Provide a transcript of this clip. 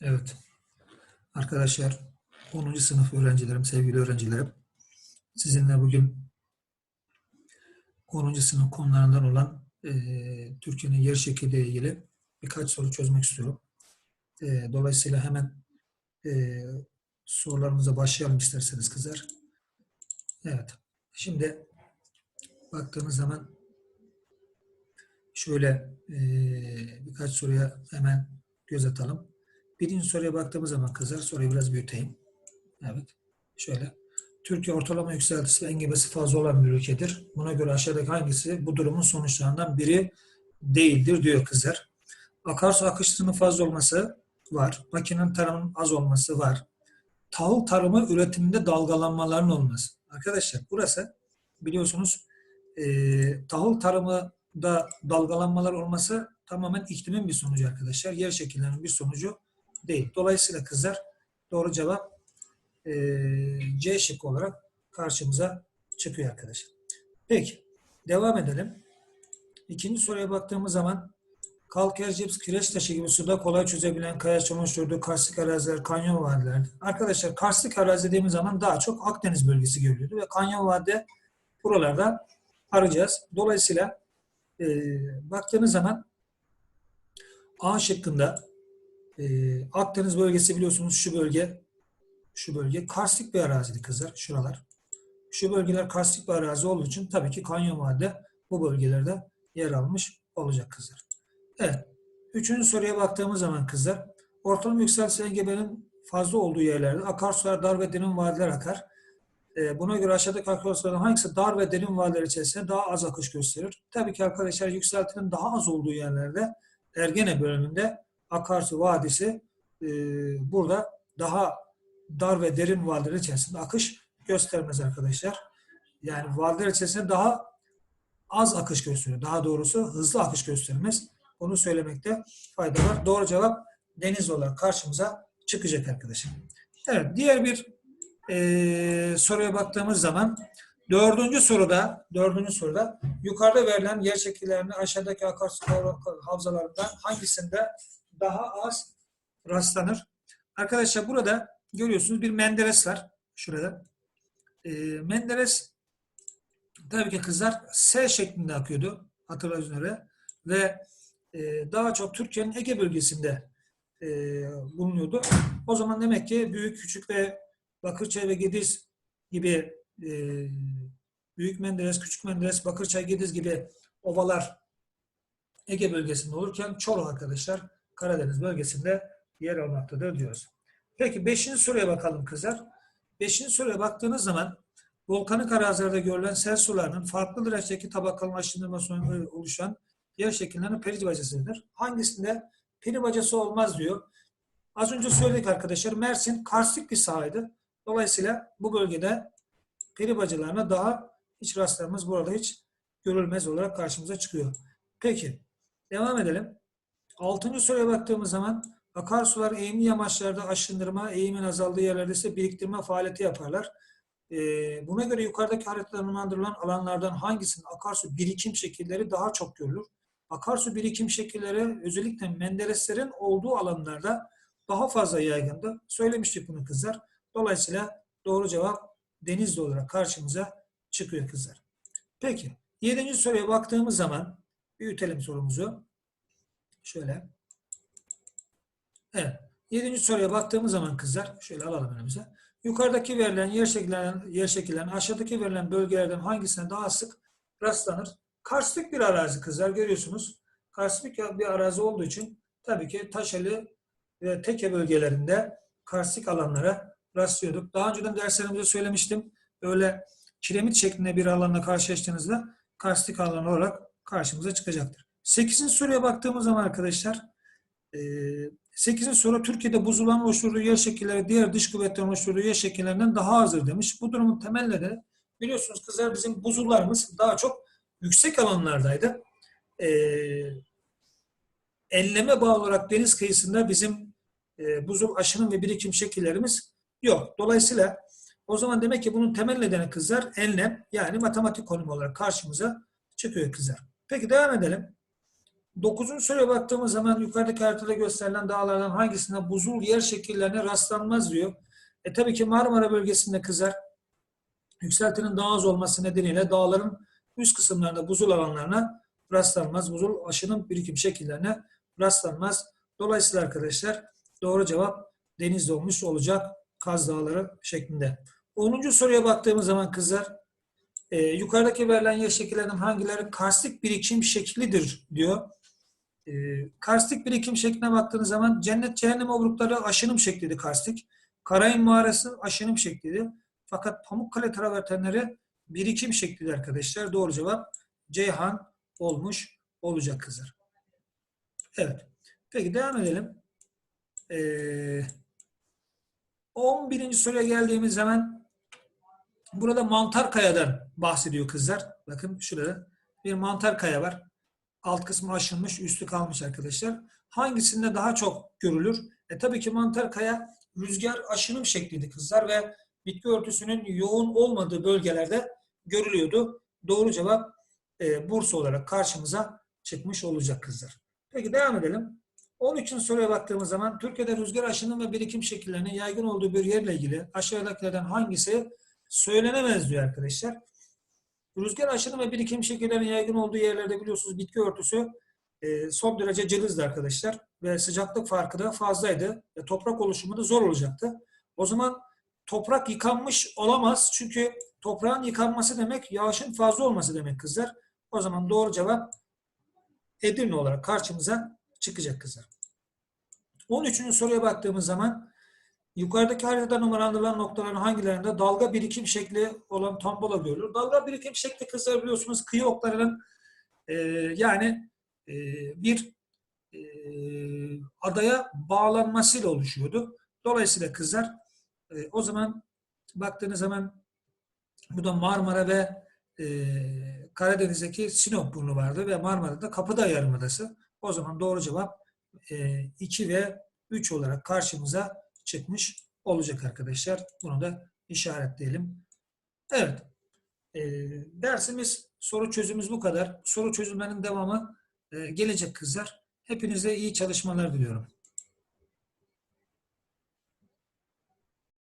Evet. Arkadaşlar 10. sınıf öğrencilerim, sevgili öğrencilerim. Sizinle bugün 10. sınıf konularından olan eee Türkiye'nin yer şekliyle ilgili birkaç soru çözmek istiyorum. Eee, dolayısıyla hemen eee sorularımıza başlayalım isterseniz kızlar. Evet. Şimdi baktığımız zaman şöyle eee, birkaç soruya hemen göz atalım. Birinci soruya baktığımız zaman kızlar soruyu biraz büyüteyim. Evet. Şöyle. Türkiye ortalama yükseltisi ve engebesi fazla olan bir ülkedir. Buna göre aşağıdaki hangisi bu durumun sonuçlarından biri değildir diyor kızlar. Akarsu akışlarının fazla olması var. Makinenin tarımının az olması var. Tahıl tarımı üretiminde dalgalanmaların olması. Arkadaşlar burası biliyorsunuz eee tahıl tarımında dalgalanmalar olması tamamen iklimin bir sonucu arkadaşlar. Yer şekillerinin bir sonucu değil. Dolayısıyla kızlar doğru cevap eee, C şıkkı olarak karşımıza çıkıyor arkadaşlar. Peki devam edelim. İkinci soruya baktığımız zaman kalker cips, kireç taşı gibi suda kolay çözebilen kaya oluşturduğu karstik araziler, kanyon vadiler. Arkadaşlar karstik arazi dediğimiz zaman daha çok Akdeniz bölgesi görülüyordu ve kanyon vadi buralarda arayacağız. Dolayısıyla eee baktığımız zaman A şıkkında eee, Akdeniz bölgesi biliyorsunuz şu bölge şu bölge karstik bir araziydi kızlar. Şuralar. Şu bölgeler karstik bir arazi olduğu için tabii ki kanyon vadi bu bölgelerde yer almış olacak kızlar. Evet. Üçüncü soruya baktığımız zaman kızlar ortalama yükseltisi engebenin fazla olduğu yerlerde akarsular dar ve derin vadiler akar. Ee, buna göre aşağıdaki akarsulardan hangisi dar ve derin vadiler içerisinde daha az akış gösterir? Tabii ki arkadaşlar yükseltinin daha az olduğu yerlerde Ergene bölümünde akarsu vadisi e, burada daha dar ve derin vadiler içerisinde akış göstermez arkadaşlar. Yani vadiler içerisinde daha az akış gösteriyor. Daha doğrusu hızlı akış göstermez. Onu söylemekte fayda var. Doğru cevap deniz olarak karşımıza çıkacak arkadaşlar. Evet, diğer bir eee, soruya baktığımız zaman dördüncü soruda dördüncü soruda yukarıda verilen yer şekillerini aşağıdaki akarsu havzalarından hangisinde daha az rastlanır? Arkadaşlar burada görüyorsunuz bir Menderes var. Şurada. Eee, Menderes tabii ki kızlar S şeklinde akıyordu. Hatırladığınız üzere. Ve e, daha çok Türkiye'nin Ege bölgesinde e, bulunuyordu. O zaman demek ki Büyük, Küçük ve Bakırçay ve Gediz gibi e, Büyük Menderes, Küçük Menderes, Bakırçay, Gediz gibi ovalar Ege bölgesinde olurken Çoruh arkadaşlar Karadeniz bölgesinde yer almaktadır diyoruz. Peki beşinci soruya bakalım kızlar. Beşinci soruya baktığınız zaman volkanik arazilerde görülen sel sularının farklı derecedeki tabakalaştırma sonucu oluşan yer şekillerinin peri bacasıdır. Hangisinde peri bacası olmaz diyor. Az önce söyledik arkadaşlar. Mersin karstik bir sahaydı. Dolayısıyla bu bölgede peri bacalarına daha hiç rastlamamız burada hiç görülmez olarak karşımıza çıkıyor. Peki. Devam edelim. Altıncı soruya baktığımız zaman akarsular eğimli yamaçlarda aşındırma, eğimin azaldığı yerlerde ise biriktirme faaliyeti yaparlar. Ee, buna göre yukarıdaki haritalandırılan alanlardan hangisinin akarsu birikim şekilleri daha çok görülür? Akarsu birikim şekilleri özellikle Mendereslerin olduğu alanlarda daha fazla yaygındı. Söylemiştik bunu kızlar. Dolayısıyla doğru cevap Denizli olarak karşımıza çıkıyor kızlar. Peki. Yedinci soruya baktığımız zaman büyütelim sorumuzu. Şöyle. Evet. Yedinci soruya baktığımız zaman kızlar şöyle alalım önümüze. Yukarıdaki verilen yer şekillerinin, yer şekillerinin aşağıdaki verilen bölgelerden hangisine daha sık rastlanır? Karstik bir arazi kızlar görüyorsunuz. Karstik bir arazi olduğu için tabii ki Taşeli ve Teke bölgelerinde karstik alanlara rastlıyorduk. Daha önceden derslerimizde söylemiştim. Böyle kiremit şeklinde bir alanla karşılaştığınızda karstik alan olarak karşımıza çıkacaktır. Sekizinci soruya baktığımız zaman arkadaşlar eee 8. soru Türkiye'de buzulların oluşturduğu yer şekilleri diğer dış kuvvetlerin oluşturduğu yer şekillerinden daha azdır demiş. Bu durumun temel nedeni biliyorsunuz kızlar bizim buzullarımız daha çok yüksek alanlardaydı. Ee, enleme bağlı olarak deniz kıyısında bizim e, buzul aşının ve birikim şekillerimiz yok. Dolayısıyla o zaman demek ki bunun temel nedeni kızlar enlem yani matematik konumu olarak karşımıza çıkıyor kızlar. Peki devam edelim. Dokuzuncu soruya baktığımız zaman yukarıdaki haritada gösterilen dağlardan hangisinde buzul yer şekillerine rastlanmaz diyor. E tabii ki Marmara bölgesinde kızar. Yükseltinin daha az olması nedeniyle dağların üst kısımlarında buzul alanlarına rastlanmaz. Buzul aşının birikim şekillerine rastlanmaz. Dolayısıyla arkadaşlar doğru cevap denizde olmuş olacak Kaz Dağları şeklinde. 10. soruya baktığımız zaman kızlar e, yukarıdaki verilen yer şekillerinden hangileri karstik birikim şeklidir diyor. E, karstik birikim şekline baktığınız zaman cennet cehennem obrukları aşınım şekliydi karstik. Karayın mağarası aşınım şekliydi. Fakat Pamukkale travertenleri birikim şekliydi arkadaşlar. Doğru cevap Ceyhan olmuş olacak kızlar. Evet. Peki devam edelim. Ee, 11. soruya geldiğimiz zaman burada mantar kayadan bahsediyor kızlar. Bakın şurada bir mantar kaya var. Alt kısmı aşınmış, üstü kalmış arkadaşlar. Hangisinde daha çok görülür? E tabii ki mantar kaya rüzgar aşınım şekliydi kızlar ve bitki örtüsünün yoğun olmadığı bölgelerde görülüyordu. Doğru cevap e, Bursa olarak karşımıza çıkmış olacak kızlar. Peki devam edelim. 13. soruya baktığımız zaman Türkiye'de rüzgar aşınım ve birikim şekillerinin yaygın olduğu bir yerle ilgili aşağıdakilerden hangisi söylenemez diyor arkadaşlar. Rüzgar aşınım ve birikim şekillerinin yaygın olduğu yerlerde biliyorsunuz bitki örtüsü e, son derece cılızdı arkadaşlar ve sıcaklık farkı da fazlaydı. ve toprak oluşumu da zor olacaktı. O zaman toprak yıkanmış olamaz çünkü toprağın yıkanması demek yağışın fazla olması demek kızlar. O zaman doğru cevap Edirne olarak karşımıza çıkacak kızlar. 13. soruya baktığımız zaman yukarıdaki haritada numaralandırılan noktaların hangilerinde dalga birikim şekli olan tombola görülür? Dalga birikim şekli kızlar biliyorsunuz kıyı oklarının e, yani e, bir e, adaya bağlanmasıyla oluşuyordu. Dolayısıyla kızlar e, o zaman baktığınız zaman burada Marmara ve e, Karadeniz'deki Sinop burnu vardı ve Marmara'da Kapıdağ Yarımadası. O zaman doğru cevap 2 ve 3 olarak karşımıza çıkmış olacak arkadaşlar. Bunu da işaretleyelim. Evet. E, dersimiz soru çözümümüz bu kadar. Soru çözümlerinin devamı e, gelecek kızlar. Hepinize iyi çalışmalar diliyorum.